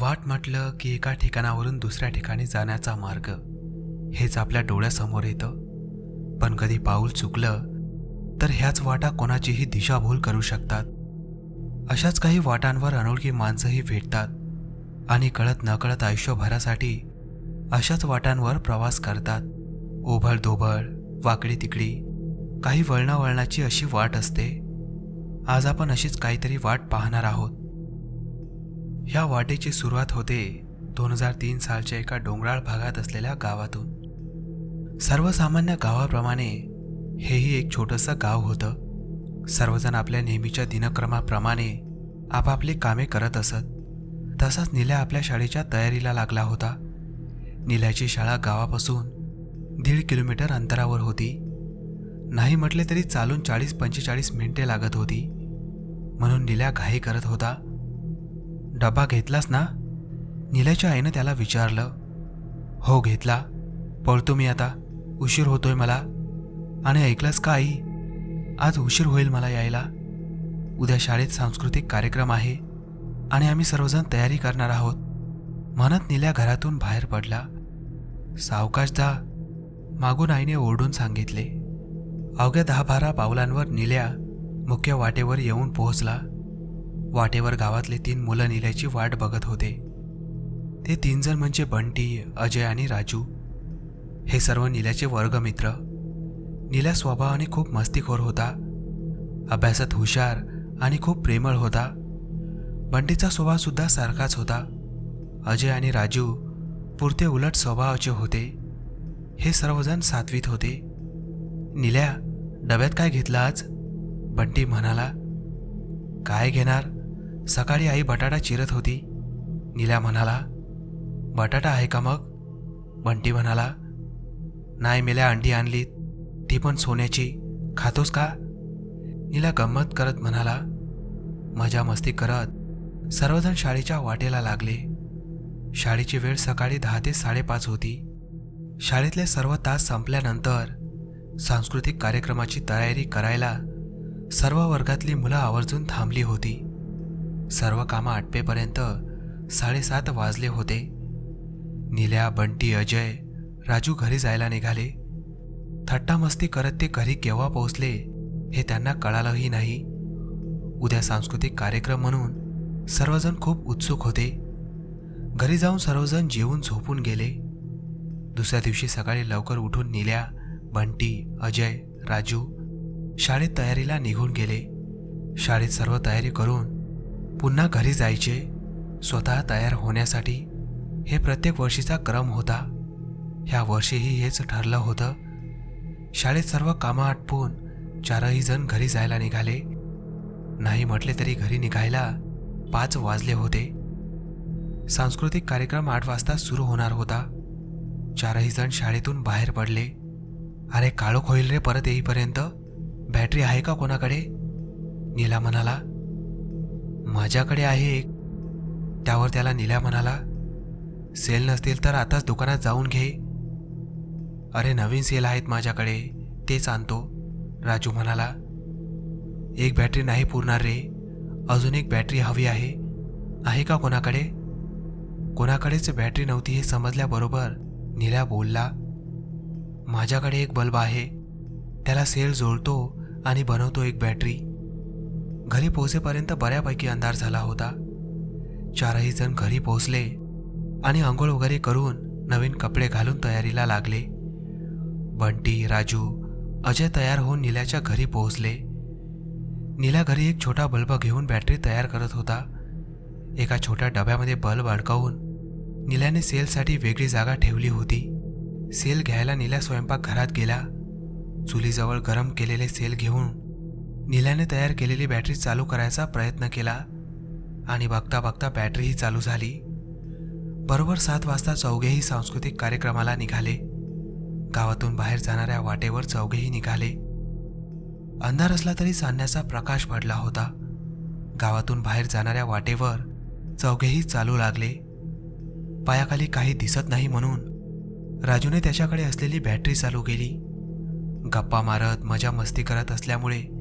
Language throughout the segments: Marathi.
वाट म्हटलं की एका ठिकाणावरून दुसऱ्या ठिकाणी जाण्याचा मार्ग. हेच आपल्या डोळ्यासमोर येतं. पण कधी पाऊल चुकलं तर ह्याच वाटा कोणाचीही दिशाभूल करू शकतात. अशाच काही वाटांवर अनोळखी माणसंही भेटतात. आणि कळत नकळत आयुष्यभरासाठी अशाच वाटांवर प्रवास करतात. ओभळ दोबळ वाकडी तिकडी काही वळणावळणाची अशी वाट असते. आज आपण अशीच काहीतरी वाट पाहणार आहोत. ह्या वाटेची सुरुवात होते दोन हजार तीन सालच्या एका डोंगराळ भागात असलेल्या गावातून. सर्वसामान्य गावाप्रमाणे हेही एक छोटंसं गाव होतं. सर्वजण आपल्या नेहमीच्या दिनक्रमाप्रमाणे आपापली कामे करत असत. तसाच निल्या आपल्या शाळेच्या तयारीला लागला होता. निल्याची शाळा गावापासून दीड किलोमीटर अंतरावर होती. नाही म्हटले तरी चालून चाळीस पंचेचाळीस मिनिटे लागत होती. म्हणून निल्या घाई करत होता. डबा घेतलास ना? निल्याच्या आईनं त्याला विचारलं. हो घेतला. पळतो मी आता. उशीर होतोय मला. आणि ऐकलंस का आई? आज उशीर होईल मला यायला. उद्या शाळेत सांस्कृतिक कार्यक्रम आहे. आणि आम्ही सर्वजण तयारी करणार आहोत. म्हणत निल्या घरातून बाहेर पडला. सावकाश जा. मागून आईने ओरडून सांगितले. अवघ्या दहा बारा पावलांवर निल्या मुख्य वाटेवर येऊन पोहोचला. वाटेवर गावातले तीन मुलं निल्याची वाट बघत होते. ते तीन जण म्हणजे बंटी अजय आणि राजू. हे सर्व निल्याचे वर्गमित्र. निल्या स्वभावाने खूप मस्तीखोर होता. अभ्यासात हुशार आणि खूप प्रेमळ होता. बंटीचा स्वभावसुद्धा सारखाच होता. अजय आणि राजू पुरते उलट स्वभावाचे होते. हे सर्वजण सातवीत होते. निल्या डब्यात काय घेतलं आज? बंटी म्हणाला काय घेणार? सकाळी आई बटाटा चिरत होती. निल्या म्हणाला बटाटा आहे का मग? बंटी म्हणाला नाही मेल्या अंडी आणली ती पण सोन्याची. खातोस का? निला गंमत करत म्हणाला मजा मस्ती करत. सर्वजण शाळेच्या वाटेला लागले. शाळेची वेळ सकाळी दहा ते साडेपाच होती. शाळेतले सर्व तास संपल्यानंतर सांस्कृतिक कार्यक्रमाची तयारी करायला सर्व वर्गातली मुलं आवर्जून थांबली होती. सर्व कामं आटपेपर्यंत साडेसात वाजले होते. निल्या बंटी अजय राजू घरी जायला निघाले. थट्टामस्ती करत ते घरी केव्हा पोहोचले हे त्यांना कळालंही नाही. उद्या सांस्कृतिक कार्यक्रम म्हणून सर्वजण खूप उत्सुक होते. घरी जाऊन सर्वजण जेवून झोपून गेले. दुसऱ्या दिवशी सकाळी लवकर उठून निल्या बंटी अजय राजू शाळेत तयारीला निघून गेले. शाळेत सर्व तयारी करून पुन्हा घरी जायचे. स्वतः तयार होण्यासाठी हे प्रत्येक वर्षीचा क्रम होता. ह्या वर्षीही हेच ठरलं होतं. शाळेत सर्व कामं आटपून चारही जण घरी जायला निघाले. नाही म्हटले तरी घरी निघायला पाच वाजले होते. सांस्कृतिक कार्यक्रम आठ वाजता सुरू होणार होता. चारही जण शाळेतून बाहेर पडले. अरे काळोख होईल रे परत येईपर्यंत. बॅटरी आहे का कोणाकडे? नीला म्हणाला. माझ्याकडे आहे एक. त्यावर त्याला निल्या म्हणाला सेल नसतील तर आताच दुकानात जाऊन घे. अरे नवीन सेल आहेत माझ्याकडे तेच आणतो. राजू म्हणाला एक बॅटरी नाही पुरणार रे. अजून एक बॅटरी हवी आहे. आहे का कोणाकडे? कोणाकडेच बॅटरी नव्हती हे समजल्याबरोबर निल्या बोलला माझ्याकडे एक बल्ब आहे. त्याला सेल जोडतो आणि बनवतो एक बॅटरी. घरी पोहोचेपर्यंत बऱ्यापैकी अंधार झाला होता. चारही जण घरी पोहोचले आणि आंघोळ वगैरे करून नवीन कपडे घालून तयारीला लागले. बंटी राजू अजय तयार होऊन निल्याच्या घरी पोहोचले. नीला घरी एक छोटा बल्ब घेऊन बॅटरी तयार करत होता. एका छोट्या डब्यामध्ये बल्ब अडकावून निल्याने सेलसाठी वेगळी जागा ठेवली होती. सेल घ्यायला निल्या स्वयंपाकघरात गेला. चुलीजवळ गरम केलेले सेल घेऊन निल्याने तयार केलेली बॅटरी चालू करायचा प्रयत्न केला आणि बघता बघता बॅटरीही चालू झाली. बरोबर सात वाजता चौघेही सांस्कृतिक कार्यक्रमाला निघाले. गावातून बाहेर जाणाऱ्या वाटेवर चौघेही निघाले. अंधार असला तरी चांदण्याचा प्रकाश पडला होता. गावातून बाहेर जाणाऱ्या वाटेवर चौघेही चालू लागले. पायाखाली काही दिसत नाही म्हणून राजूने त्याच्याकडे असलेली बॅटरी चालू केली. गप्पा मारत मजा मस्ती करत असल्यामुळे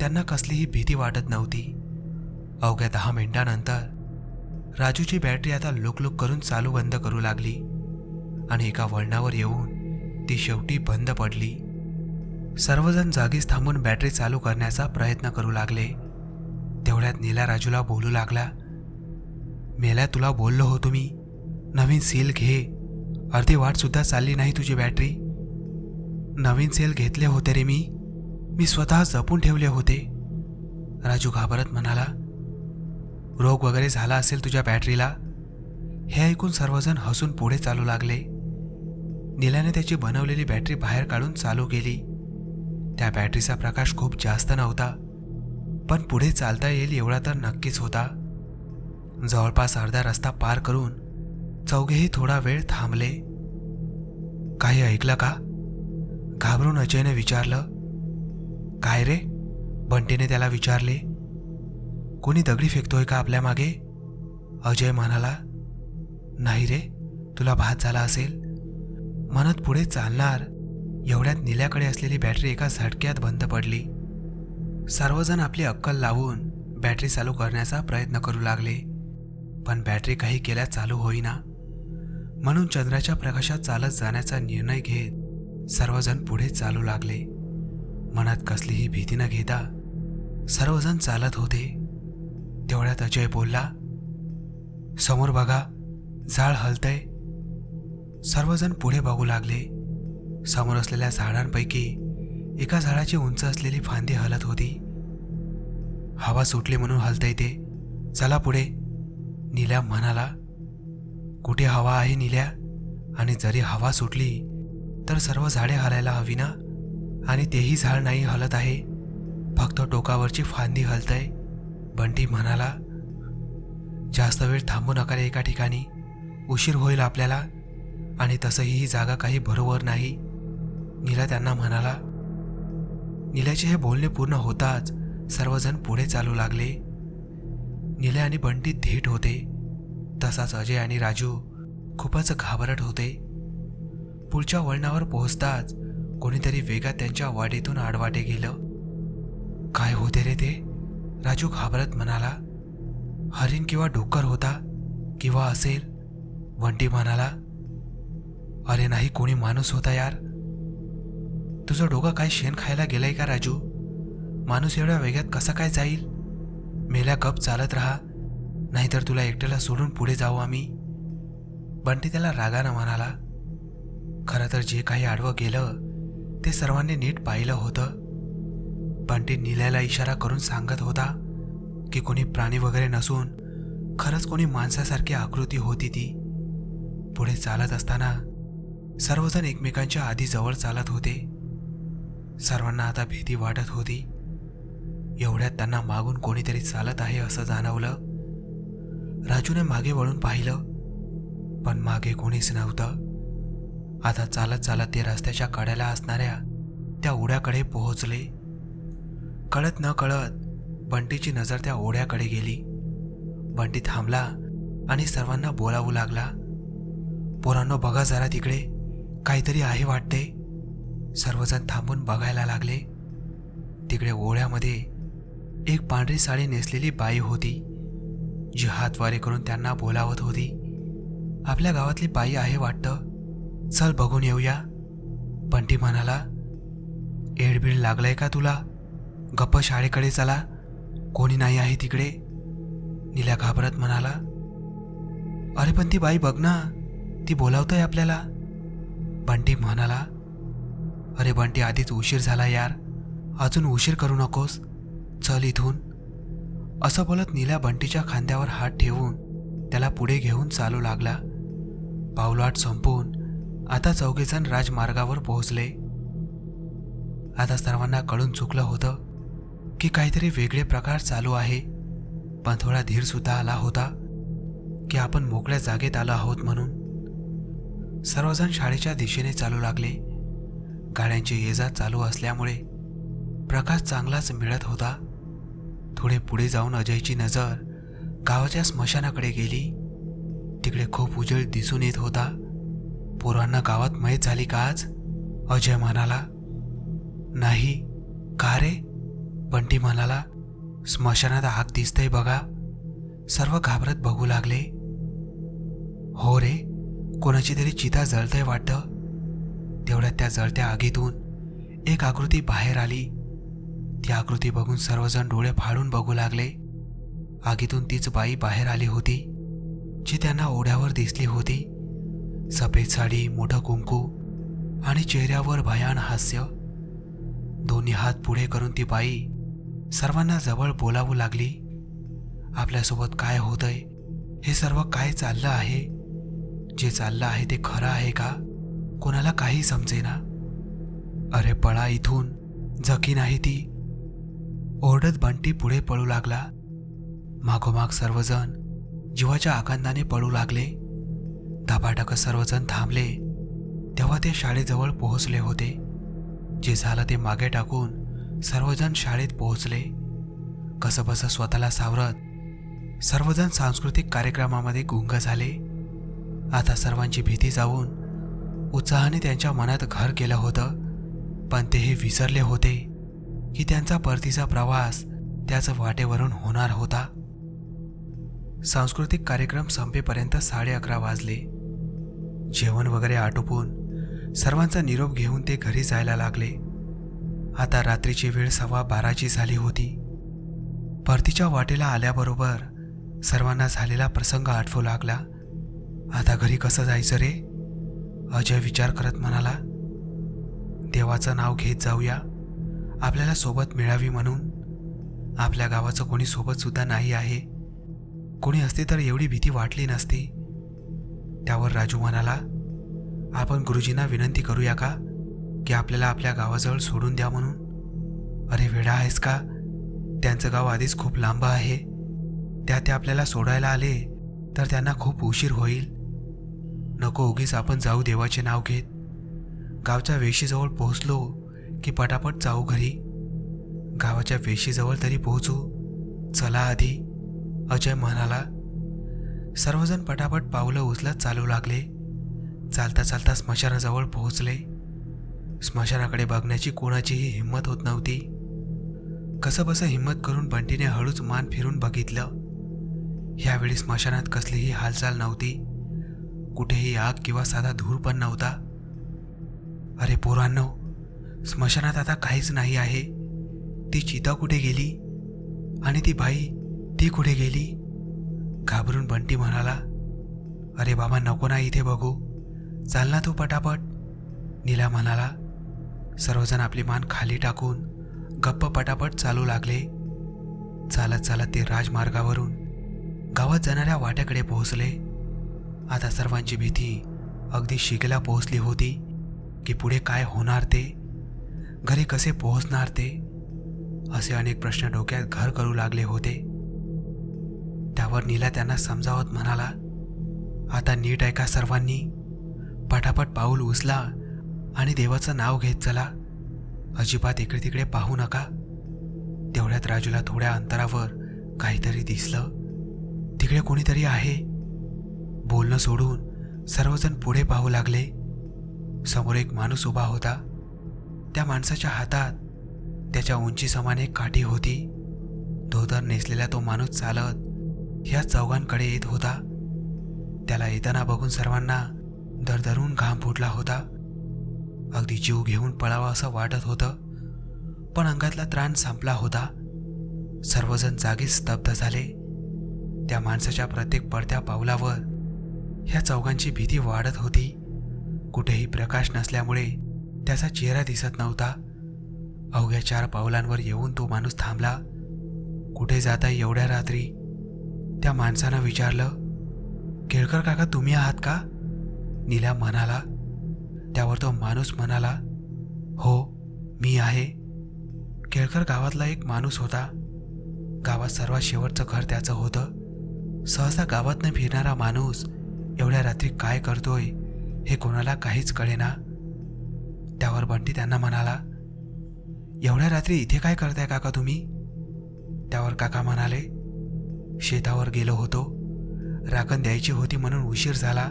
त्यांना कसलीही भीती वाटत नव्हती. अवघ्या दहा मिनिटानंतर राजूची बॅटरी आता लुकलुक करून चालू बंद करू लागली आणि एका वळणावर येऊन ती शेवटी बंद पडली. सर्वजण जागीच थांबून बॅटरी चालू करण्याचा प्रयत्न करू लागले. तेवढ्यात नीला राजूला बोलू लागला मेल्या तुला बोललो हो तुम्ही. नवीन सेल घे. अर्धी वाटसुद्धा चालली नाही तुझी बॅटरी. नवीन सेल घेतले होते रे मी. मी स्वतः जपून ठेवले होते. राजू घाबरत म्हणाला रोग वगैरे झाला असेल तुझ्या बॅटरीला? हे ऐकून सर्वजण हसून पुढे चालू लागले. नीलाने त्याची बनवलेली बॅटरी बाहेर काढून चालू केली. त्या बॅटरीचा प्रकाश खूप जास्त नव्हता पण पुढे चालता येईल एवढा तर नक्कीच होता. जवळपास अर्धा रस्ता पार करून चौघेही थोडा वेळ थांबले. काही ऐकलं का? घाबरून अजयने विचारलं काय रे? बंटीने त्याला विचारले. कोणी दगडी फेकतोय का आपल्या मागे? अजय म्हणाला नाही रे तुला भात झाला असेल. म्हणत पुढे चालणार एवढ्यात निल्याकडे असलेली बॅटरी एका झटक्यात बंद पडली. सर्वजण आपली अक्कल लावून बॅटरी चालू करण्याचा प्रयत्न करू लागले. पण बॅटरी काही केल्या चालू होईना. म्हणून चंद्राच्या प्रकाशात चालत जाण्याचा निर्णय घेत सर्वजण पुढे चालू लागले. मनात कसलीही भीती न घेता सर्वजण चालत होते. तेवढ्यात अजय बोलला समोर बघा झाड हलतय. सर्वजण पुढे बघू लागले. समोर असलेल्या झाडांपैकी एका झाडाची उंच असलेली फांदी हलत होती. हवा सुटली म्हणून हलतय ते. चला पुढे नील्या म्हणाला. कुठे हवा आहे नील्या? आणि जरी हवा सुटली तर सर्व झाडे हलायला हवी ना? आणि तेही झाड नाही हलत आहे. फक्त टोकावरची फांदी हलतय. बंटी म्हणाला जास्त वेळ थांबू नका रे एका ठिकाणी. उशीर होईल आपल्याला. आणि तसंही ही जागा काही बरोबर नाही. नीला त्यांना म्हणाला नील्याचे हे बोलणे पूर्ण होताच. सर्वजण पुढे चालू लागले. निल्या आणि बंटी धीट होते. तसाच अजय आणि राजू खूपच घाबरट होते. पुढच्या वळणावर पोहोचताच कोणीतरी वेगात त्यांच्या वाडीतून आडवाटे गेलं. काय होते रे ते? राजू घाबरत म्हणाला हरिण किंवा डुक्कर होता किंवा असेल? वंटी म्हणाला अरे नाही कोणी माणूस होता यार. तुझं डोकं काय शेण खायला गेलाय का राजू? माणूस एवढ्या वेगात कसा काय जाईल? मेल्या कप चालत राहा नाहीतर तुला एकट्याला सोडून पुढे जाऊ आम्ही. बंटी त्याला रागानं म्हणाला खरं तर जे काही आडवं गेलं ते सर्वांनी नीट पाहिलं होतं. बंटी निल्याला इशारा करून सांगत होता की कोणी प्राणी वगैरे नसून खरंच कोणी माणसासारखी आकृती होती ती. पुढे चालत असताना सर्वजण एकमेकांच्या आधी जवळ चालत होते. सर्वांना आता भीती वाटत होती. एवढ्यात त्यांना मागून कोणीतरी चालत आहे असं जाणवलं. राजूने मागे वळून पाहिलं पण मागे कोणीच नव्हतं. आता चालत चालत ते रस्त्याच्या कड्याला असणाऱ्या त्या ओढ्याकडे पोहोचले. कळत न कळत बंटीची नजर त्या ओढ्याकडे गेली. बंटी थांबला आणि सर्वांना बोलावू लागला. पोरांनो बघा जरा तिकडे. काहीतरी आहे वाटते. सर्वजण थांबून बघायला लागले. तिकडे ओढ्यामध्ये एक पांढरी साडी नेसलेली बाई होती जी हातवारे करून त्यांना बोलावत होती. आपल्या गावातली बाई आहे वाटतं? चल बघून येऊया. बंटी म्हणाला एडबीड लागलंय का तुला? गप्प शाळेकडे चला. कोणी नाही आहे तिकडे. निला घाबरत म्हणाला अरे पण ती बाई बघ ना ती बोलावतोय आपल्याला. बंटी म्हणाला अरे बंटी आधीच उशीर झाला यार. अजून उशीर करू नकोस. चल इथून. असं बोलत नील्या बंटीच्या खांद्यावर हात ठेवून त्याला पुढे घेऊन चालू लागला. पावलाट संपवून आता चौघेजण राजमार्गावर पोहोचले. आता सर्वांना कळून चुकलं होतं की काहीतरी वेगळे प्रकार चालू आहे. पण थोडा धीर सुद्धा आला होता की आपण मोकळ्या जागेत आलो आहोत म्हणून. सर्वजण शाळेच्या दिशेने चालू लागले. गाड्यांची ये जा चालू असल्यामुळे प्रकाश चांगलाच मिळत होता. थोडे पुढे जाऊन अजयची नजर गावाच्या स्मशानाकडे गेली. तिकडे खूप उजेड दिसून येत होता. पोरांना गावात माहीत झाली का आज? अजय म्हणाला नाही का रे? बंटी म्हणाला स्मशानात आग दिसतंय बघा. सर्व घाबरत बघू लागले. हो रे कोणाची तरी चिता जळतंय वाटतं. तेवढ्यात त्या जळत्या आगीतून एक आकृती बाहेर आली. ती आकृती बघून सर्वजण डोळे फाडून बघू लागले. आगीतून तीच बाई बाहेर आली होती जी त्यांना ओढ्यावर दिसली होती. सफेद साडी मोठं कुंकू आणि चेहऱ्यावर भयान हास्य. दोन्ही हात पुढे करून ती बाई सर्वांना जवळ बोलावू लागली. आपल्यासोबत काय होतंय? हे सर्व काय चाललं आहे? जे चाललं आहे ते खरं आहे का? कोणाला काही समजेना. अरे पळा इथून. जकी नाही ती. ओरडत बंटी पुढे पळू लागला. मागोमाग सर्वजण जीवाच्या आकांदाने पळू लागले. धपाटक सर्वजण थांबले. तेव्हा ते शाळेजवळ पोहोचले होते. जे झालं ते मागे टाकून सर्वजण शाळेत पोहोचले. कसंबसं स्वतःला सावरत सर्वजण सांस्कृतिक कार्यक्रमामध्ये गुंग झाले. आता सर्वांची भीती जाऊन उत्साहाने त्यांच्या मनात घर केलं होतं पण ते हे विसरले होते की त्यांचा परतीचा प्रवास त्याच वाटेवरून होणार होता. सांस्कृतिक कार्यक्रम संपेपर्यंत साडे अकरा वाजले. जेवण वगैरे आटोपून सर्वांचा निरोप घेऊन ते घरी जायला लागले. आता रात्रीची वेळ सव्वा बाराची झाली होती. परतीच्या वाटेला आल्याबरोबर सर्वांना झालेला प्रसंग आठवू लागला. आता घरी कसं जायचं रे? अजय विचार करत म्हणाला देवाचं नाव घेत जाऊया. आपल्याला सोबत मिळावी म्हणून. आपल्या गावाचं कोणी सोबतसुद्धा नाही आहे. कोणी असते तर एवढी भीती वाटली नसती. त्यावर राजू म्हणाला आपण गुरुजींना विनंती करूया का की आपल्याला आपल्या गावाजवळ सोडून द्या म्हणून? अरे वेडा आहेस का? त्यांचं गाव आधीच खूप लांब आहे. त्या ते आपल्याला सोडायला आले तर त्यांना खूप उशीर होईल. नको उगीच आपण जाऊ देवाचे नाव घेत. गावच्या वेशीजवळ पोहोचलो की पटापट जाऊ घरी. गावाच्या वेशीजवळ तरी पोहोचू. चला आधी. अजय म्हणाला सर्वजण पटापट पावलं उचलत चालू लागले. चालता चालता स्मशानाजवळ पोहोचले. स्मशानाकडे बघण्याची कोणाचीही हिंमत होत नव्हती. कसंबसं हिंमत करून बंटीने हळूच मान फिरून बघितलं. ह्यावेळी स्मशानात कसलीही हालचाल नव्हती. कुठेही आग किंवा साधा धूर पण नव्हता. अरे पोरांनो स्मशानात आता काहीच नाही आहे. ती चिता कुठे गेली? आणि ती बाई ती कुठे गेली? घाबरून बंटी म्हणाला अरे बाबा नको ना इथे बघू. चाल ना तू पटापट. नीला म्हणाला सर्वजण आपली मान खाली टाकून गप्प पटापट चालू लागले. चालत चालत ते राजमार्गावरून गावात जाणाऱ्या वाट्याकडे पोहोचले. आता सर्वांची भीती अगदी शिगेला पोहोचली होती की पुढे काय होणार ते घरी कसे पोहोचणार ते असे अनेक प्रश्न डोक्यात घर करू लागले होते. त्यावर नीला त्यांना समजावत म्हणाला आता नीट ऐका सर्वांनी. पटापट पाऊल उचला आणि देवाचं नाव घेत चला. अजिबात इकडे तिकडे पाहू नका. तेवढ्यात राजूला थोड्या अंतरावर काहीतरी दिसलं. तिकडे कोणीतरी आहे. बोलणं सोडून सर्वजण पुढे पाहू लागले. समोर एक माणूस उभा होता. त्या माणसाच्या हातात त्याच्या उंची समान एक काठी होती. धोतर नेसलेला तो माणूस चालत ह्या चौघांकडे येत होता. त्याला येताना बघून सर्वांना दरदरून घाम फुटला होता. अगदी जीव घेऊन पळावा असं वाटत होतं पण अंगातला त्राण संपला होता. सर्वजण जागीच स्तब्ध झाले. त्या माणसाच्या प्रत्येक पडत्या पावलावर ह्या चौघांची भीती वाढत होती. कुठेही प्रकाश नसल्यामुळे त्याचा चेहरा दिसत नव्हता. अवघ्या चार पावलांवर येऊन तो माणूस थांबला. कुठे जाता एवढ्या रात्री? त्या माणसानं विचारलं केळकर काका तुम्ही आहात का? नीला म्हणाला त्यावर तो माणूस म्हणाला हो मी आहे. केळकर गावातला एक माणूस होता. गावात सर्वात शेवटचं घर त्याचं होतं. सहसा गावातनं फिरणारा माणूस एवढ्या रात्री काय करतोय? हे कोणाला काहीच कळेना. त्यावर बंटी त्यांना म्हणाला एवढ्या रात्री इथे काय करताय काका तुम्ही? त्यावर काका म्हणाले शेतावर गेलो होतो. राखण द्यायची होती म्हणून उशीर झाला.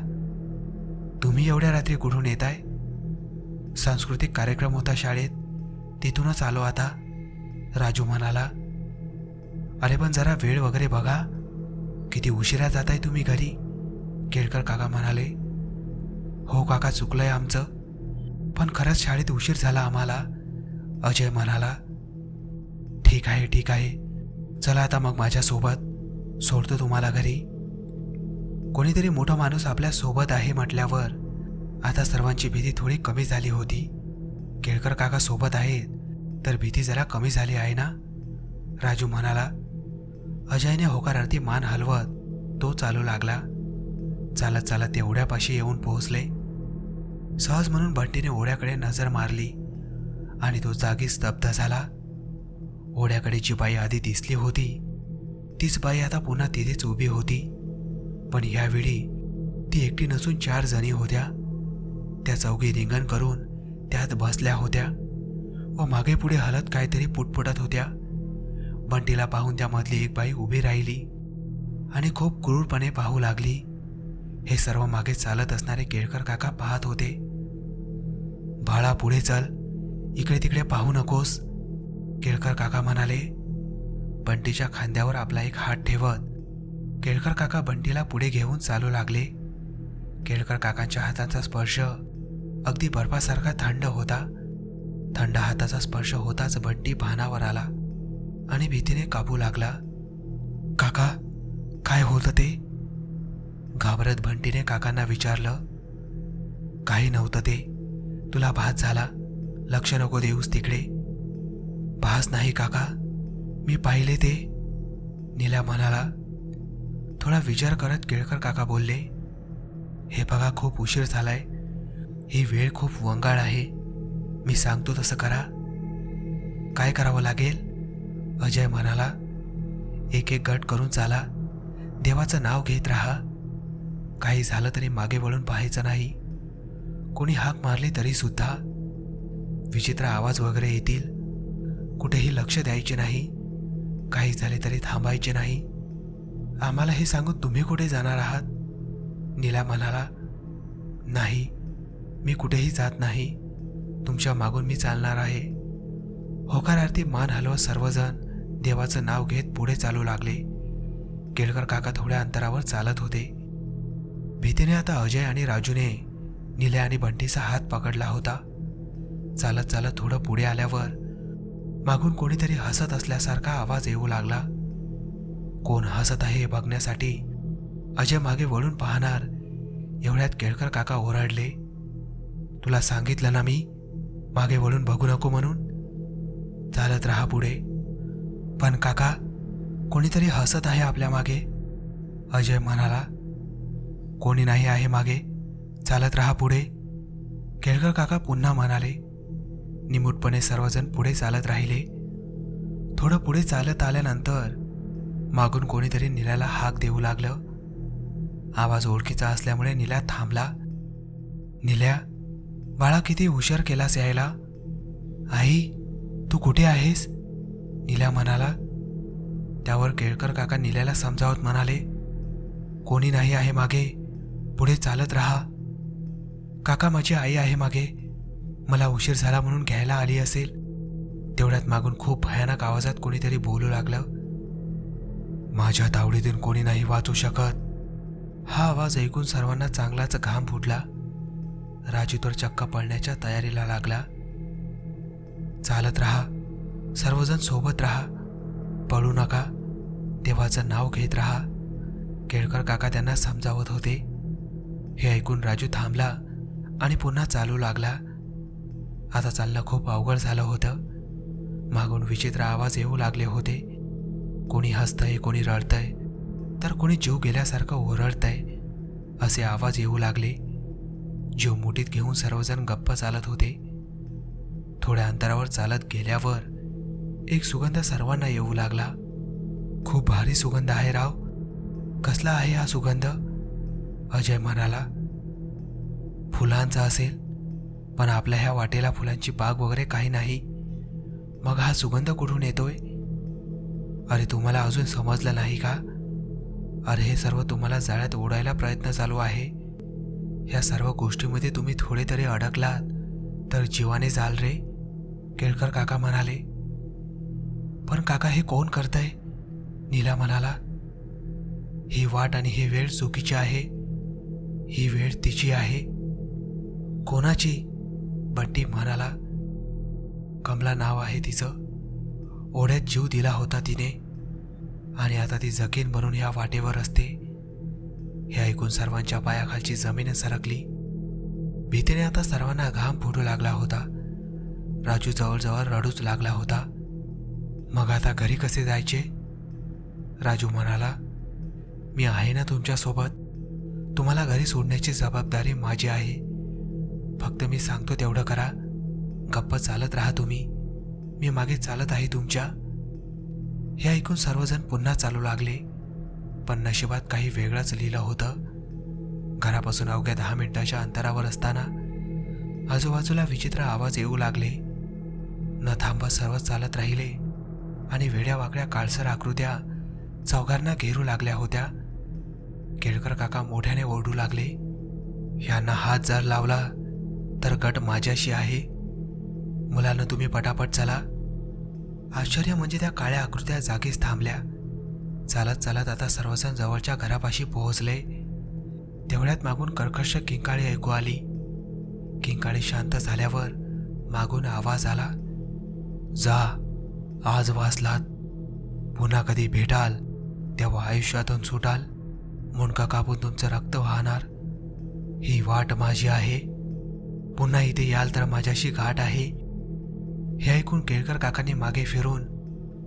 तुम्ही एवढ्या रात्री कुठून आहे सांस्कृतिक कार्यक्रम होता शाळेत. तिथूनच आलो आता. राजू म्हणाला अरे पण जरा वेळ वगैरे बघा. किती उशिरा जात आहे तुम्ही घरी? केळकर काका म्हणाले हो काका चुकलंय आमचं. पण खरंच शाळेत उशीर झाला आम्हाला. अजय म्हणाला ठीक आहे ठीक आहे. चला आता मग माझ्यासोबत. सोडतो तुम्हाला घरी? कोणीतरी मोठा माणूस आपल्यासोबत आहे म्हटल्यावर आता सर्वांची भीती थोडी कमी झाली होती. केळकर काका सोबत आहेत तर भीती जरा कमी झाली आहे ना? राजू म्हणाला अजयने होकारार्थी मान हलवत तो चालू लागला. चालत चालत एवढ्यापाशी येऊन पोहोचले. सहज म्हणून बंटीने ओढ्याकडे नजर मारली आणि तो जागी स्तब्ध झाला. ओढ्याकडे जी बाई आधी दिसली होती. तीच बाई आता पुन्हा तिथेच उभी होती. पण यावेळी ती एकटी नसून चार जणी होत्या. त्या चौघी रिंगण करून त्यात बसल्या होत्या व मागे पुढे हलत काहीतरी पुटपुटत होत्या. बंटीला पाहून त्यामधली एक बाई उभी राहिली आणि खूप क्रूरपणे पाहू लागली. हे सर्व मागे चालत असणारे केळकर काका पाहत होते. बाळा पुढे चल. इकडे तिकडे पाहू नकोस. केळकर काका म्हणाले. बंटीच्या खांद्यावर आपला एक हात ठेवत केळकर काका बंटीला पुढे घेऊन चालू लागले. केळकर काकांच्या हाताचा स्पर्श अगदी बर्फासारखा थंड होता. थंड हाताचा स्पर्श होताच बंटी भानावर आला आणि भीतीने कापू लागला. काका काय होतं ते? घाबरत बंटीने काकांना विचारलं. काही नव्हतं ते. तुला भास झाला. लक्ष नको देऊस तिकडे. भास नाही काका. मी पाहिले ते. नीला म्हणाला थोडा विचार करत केळकर काका बोलले हे बघा खूप उशीर झालाय. ही वेळ खूप वंगाळ आहे. मी सांगतो तसं करा. काय करावं लागेल? अजय म्हणाला एक एक गट करून चाला. देवाचं नाव घेत राहा. काही झालं तरी मागे वळून पाहायचं नाही. कोणी हाक मारली तरी सुद्धा. विचित्र आवाज वगैरे येतील. कुठेही लक्ष द्यायचे नाही. काही झाले तरी थांबायचे नाही. आम्हाला हे सांगून तुम्ही कुठे जाणार आहात? नीला म्हणाला नाही मी कुठेही जात नाही. तुमच्या मागून मी चालणार आहे. होकारार्थी मान हलवत सर्वजण देवाचं नाव घेत पुढे चालू लागले. केळकर काका थोड्या अंतरावर चालत होते. भीतीने आता अजय आणि राजूने निल्या आणि बंटीचा हात पकडला होता. चालत चालत थोडं पुढे आल्यावर मागून कोणीतरी हसत असल्यासारखा आवाज येऊ लागला. कोण हसत आहे हे बघण्यासाठी अजय मागे वळून पाहणार. एवढ्यात केळकर काका ओरडले. तुला सांगितलं ना मी? मागे वळून बघू नको म्हणून. चालत राहा पुढे. पण काका कोणीतरी हसत आहे आपल्या मागे? अजय म्हणाला. कोणी नाही आहे मागे. चालत राहा पुढे. केळकर काका पुन्हा म्हणाले. निमूटपणे सर्वजण पुढे चालत राहिले. थोडं पुढे चालत आल्यानंतर मागून कोणीतरी निलाला हाक देऊ लागलं. आवाज ओळखीचा असल्यामुळे निल्या थांबला. निल्या बाळा किती हुशार केलास यायला? आई तू कुठे आहेस? निल्या म्हणाला. त्यावर केळकर काका निल्याला समजावत म्हणाले कोणी नाही आहे मागे. पुढे चालत राहा. काका माझी आई आहे मागे. मला उशीर झाला म्हणून घ्यायला आली असेल. तेवढ्यात मागून खूप भयानक आवाजात कोणीतरी बोलू लागलं. माझ्या तावडीतून कोणी नाही वाचू शकत. हा आवाज ऐकून सर्वांना चांगलाच घाम फुटला. राजू तर चक्क पळण्याच्या तयारीला लागला. चालत राहा. सर्वजण सोबत राहा. पळू नका. देवाचं नाव घेत राहा. केळकर काका त्यांना समजावत होते. हे ऐकून राजू थांबला आणि पुन्हा चालू लागला. आता चालणं खूप अवघड झालं होतं. मागून विचित्र आवाज येऊ लागले होते. कोणी हसतंय कोणी रडतंय तर कोणी जीव गेल्यासारखं ओरडतंय असे आवाज येऊ लागले. जीव मुठीत घेऊन सर्वजण गप्प चालत होते. थोड्या अंतरावर चालत गेल्यावर एक सुगंध सर्वांना येऊ लागला. खूप भारी सुगंध आहे राव. कसला आहे हा सुगंध? अजय म्हणाला. फुलांचा असेल? पण आपल्या ह्या वाटेला फुलांची बाग वगैरे काही नाही. मग हा सुगंध कुठून येतोय? अरे तुम्हाला अजून समजलं नाही का? अरे हे सर्व तुम्हाला जाळ्यात ओढायला प्रयत्न चालू आहे. ह्या सर्व गोष्टीमध्ये तुम्ही थोडे तरी अडकलात तर जीवाने जाल रे केळकर काका म्हणाले. पण काका हे कोण करतंय? नीला म्हणाला. ही वाट आणि ही वेळ चुकीची आहे. ही वेळ तिची आहे. कोणाची? बंटी म्हणाला कमला नाव आहे तिचं. ओढ्यात जीव दिला होता तिने. आणि आता ती जखीन बनून या वाटेवर असते. हे ऐकून सर्वांच्या पायाखालची जमीन सरकली. भीतीने आता सर्वांना घाम फुटू लागला होता. राजू जवळजवळ रडूच लागला होता. मग आता घरी कसे जायचे? राजू म्हणाला मी आहे ना तुमच्यासोबत. तुम्हाला घरी सोडण्याची जबाबदारी माझी आहे. फक्त मी सांगतो तेवढं करा. गप्प चालत राहा तुम्ही. मी मागे चालत आहे तुमच्या. हे ऐकून सर्वजण पुन्हा चालू लागले. पण नशिबात काही वेगळंच लिहिलं होतं. घरापासून अवघ्या दहा मिनिटाच्या अंतरावर असताना आजूबाजूला विचित्र आवाज येऊ लागले. न थांबत सर्व चालत राहिले आणि वेड्या वाकड्या काळसर आकृत्या चौघांना घेरू लागल्या होत्या. केळकर काका मोठ्याने ओरडू लागले यांना हात जर लावला तर गट माझ्याशी आहे. मुलानं तुम्ही पटापट चला. आश्चर्य म्हणजे त्या काळ्या आकृत्या जागीच थांबल्या. चालत चालत आता सर्वजण जवळच्या घरापाशी पोहोचले. तेवढ्यात मागून कर्कश किंकाळी ऐकू आली. किंकाळी शांत झाल्यावर मागून आवाज आला. जा आज वाचलात. पुन्हा कधी भेटाल तेव्हा आयुष्यातून सुटाल. मुंडका कापून तुमचं रक्त वाहणार. ही वाट माझी आहे. पुन्हा इथे याल तर माझ्याशी गाठ आहे. हे ऐकून केळकर काकांनी मागे फिरून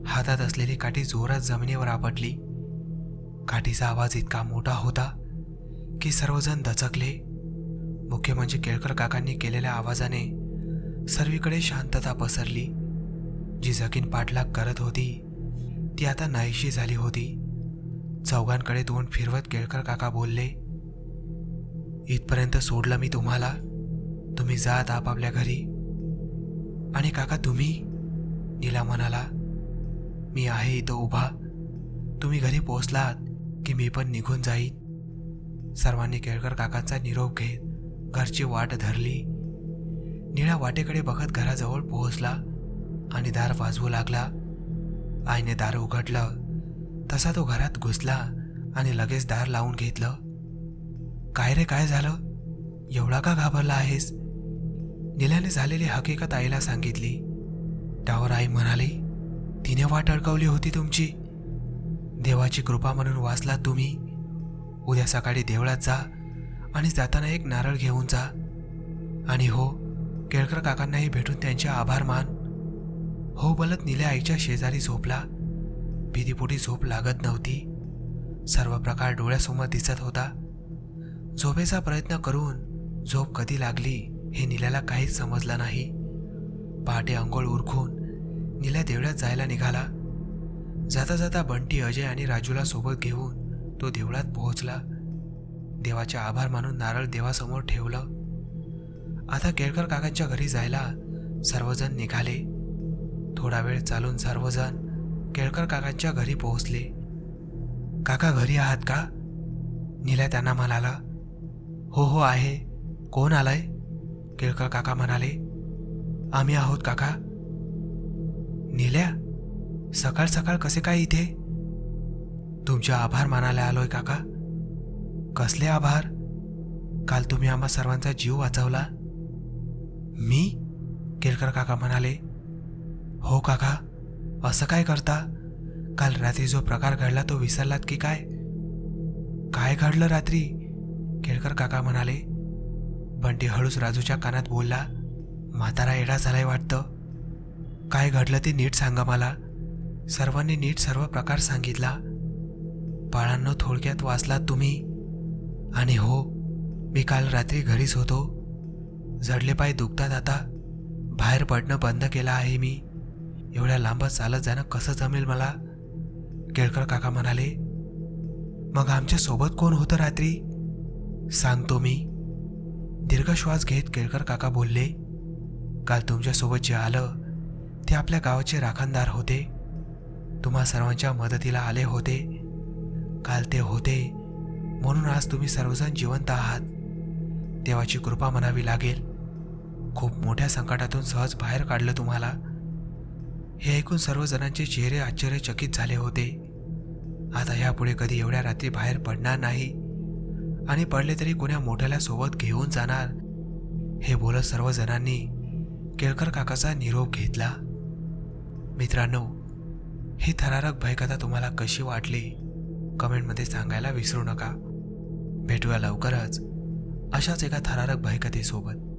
हातात असलेली काठी जोरात जमिनीवर आपटली. काठीचा आवाज इतका मोठा होता की सर्वजण दचकले. मुख्य म्हणजे केळकर काकांनी केलेल्या आवाजाने सर्वीकडे शांतता पसरली. जी जकीन पाठलाग करत होती ती आता नाहीशी झाली होती. चौघांकडे तोंड फिरवत केळकर काका बोलले इथपर्यंत सोडलं मी तुम्हाला? तुम्ही जात आपापल्या घरी. आणि काका तुम्ही? नीला म्हणाला मी आहे इथं उभा. तुम्ही घरी पोहोचलात की मी पण निघून जाईन. सर्वांनी केळकर काकांचा निरोप घेत घरची वाट धरली. निळा वाटेकडे बघत घराजवळ पोहोचला आणि दार वाजवू लागला. आईने दार उघडलं. तसा तो घरात घुसला आणि लगेच दार लावून घेतलं. काय रे काय झालं? एवढा का घाबरला आहेस? निल्याने झालेली हकीकत आईला सांगितली. त्यावर आई म्हणाली तिने वाट अडकवली होती तुमची. देवाची कृपा म्हणून वाचलात तुम्ही. उद्या सकाळी देवळात जा आणि जाताना एक नारळ घेऊन जा. आणि हो केळकर काकांनाही भेटून त्यांचे आभार मान. हो बोलत निल्या आईच्या शेजारी झोपला. भीतीपोटी झोप लागत नव्हती. सर्व प्रकार डोळ्यासमोर दिसत होता. झोपेचा प्रयत्न करून झोप कधी लागली? हे निल्याला काहीच समजलं नाही. पहाटे अंघोळ उरखून निल्या देवळात जायला निघाला. जाता जाता बंटी अजय आणि राजूला सोबत घेऊन तो देवळात पोहोचला. देवाचे आभार मानून नारळ देवासमोर ठेवलं. आता केळकर काकांच्या घरी जायला सर्वजण निघाले. थोडा वेळ चालून सर्वजण केळकर काकांच्या घरी पोहोचले. काका घरी आहात का? निल्या त्यांना म्हणाला. हो हो आहे. कोण आलाय? केळकर काका म्हणाले आम्ही आहोत काका. निल्या सकाळ सकाळ कसे काय इथे? तुमचे आभार मानायला आलोय काका. कसले आभार? काल तुम्ही आम्हा सर्वांचा जीव वाचवला. मी? केळकर काका म्हणाले. हो काका असं काय करता? काल रात्री जो प्रकार घडला तो विसरलात की काय? काय घडलं रात्री? केळकर काका म्हणाले. बंटी हळूच राजूच्या कानात बोलला म्हातारा एडा झालाय वाटतं. काय घडलं ते नीट सांगा मला. सर्वांनी नीट सर्व प्रकार सांगितला. बाळांनो थोडक्यात वाचलात तुम्ही. आणि हो मी काल रात्री घरीच होतो. जडले पाय दुखतात आता. बाहेर पडणं बंद केलं आहे मी. एवढ्या लांबच चालत जाणं कसं जमेल मला? केळकर काका म्हणाले मग आमच्यासोबत कोण होतं रात्री? सांगतो मी. दीर्घ श्वास घेत केळकर काका बोलले काल तुमच्यासोबत जे आलं ते आपल्या गावाचे राखणदार होते. तुम्हा सर्वांच्या मदतीला आले होते. काल ते होते म्हणून आज तुम्ही सर्वजण जिवंत आहात. देवाची कृपा म्हणावी लागेल. खूप मोठ्या संकटातून सहज बाहेर काढलं तुम्हाला. हे ऐकून सर्वजणांचे चेहरे आश्चर्यचकित झाले होते. आता यापुढे कधी एवढ्या रात्री बाहेर पडणार नाही. आणि पडले तरी कोण्या मोठ्याला सोबत घेऊन जाणार? हे बोलत सर्वजणांनी केळकर काकाचा निरोप घेतला. मित्रांनो ही थरारक भयकथा तुम्हाला कशी वाटली? कमेंटमध्ये सांगायला विसरू नका. भेटूया लवकरच अशाच एका थरारक भयकथेसोबत.